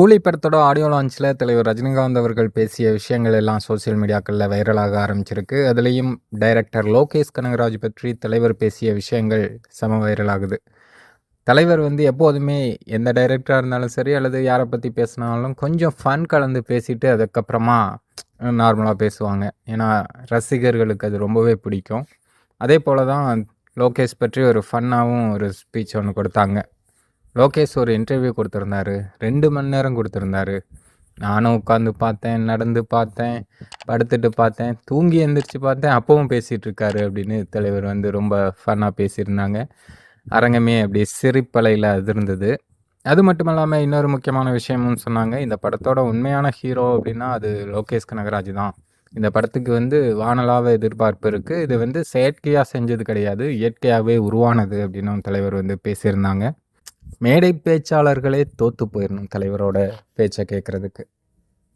கூலி படத்தோட ஆடியோ லான்ச்சில் தலைவர் ரஜினிகாந்த் அவர்கள் பேசிய விஷயங்கள் எல்லாம் சோஷியல் மீடியாக்களில் வைரலாக ஆரம்பிச்சிருக்கு. அதுலேயும் டைரக்டர் லோகேஷ் கனகராஜ் பற்றி தலைவர் பேசிய விஷயங்கள் செம வைரலாகுது தலைவர் வந்து எப்போதுமே எந்த டைரக்டராக இருந்தாலும் சரி அல்லது யாரை பற்றி பேசினாலும் கொஞ்சம் ஃபன் கலந்து பேசிட்டு அதுக்கப்புறமா நார்மலாக பேசுவாங்க. ஏன்னா ரசிகர்களுக்கு அது ரொம்பவே பிடிக்கும். அதே போல் தான் லோகேஷ் பற்றி ஒரு ஃபன்னாகவும் ஒரு ஸ்பீச் ஒன்று கொடுத்தாங்க. லோகேஷ் ஒரு இன்டர்வியூ கொடுத்துருந்தாரு. ரெண்டு மணி நேரம் கொடுத்துருந்தாரு. நானும் உட்காந்து பார்த்தேன் நடந்து பார்த்தேன் படுத்துட்டு பார்த்தேன் தூங்கி எந்திரிச்சு பார்த்தேன் அப்பவும் பேசிகிட்டு இருக்காரு அப்படின்னு தலைவர் வந்து ரொம்ப ஃபன்னாக பேசியிருந்தாங்க. அரங்கமே அப்படி சிரிப்பலையில் அது இருந்தது அது மட்டும் இல்லாமல் இன்னொரு முக்கியமான விஷயமும் சொன்னாங்க. இந்த படத்தோட உண்மையான ஹீரோ அப்படின்னா அது லோகேஷ் கனகராஜ் தான். இந்த படத்துக்கு வந்து வானலாவ எதிர்பார்ப்பு இருக்குது இது வந்து செயற்கையாக செஞ்சது கிடையாது. இயற்கையாகவே உருவானது அப்படின்னு தலைவர் வந்து பேசியிருந்தாங்க. மேடை பேச்சாளர்களே தோத்து போயிடணும் தலைவரோட பேச்சை கேட்குறதுக்கு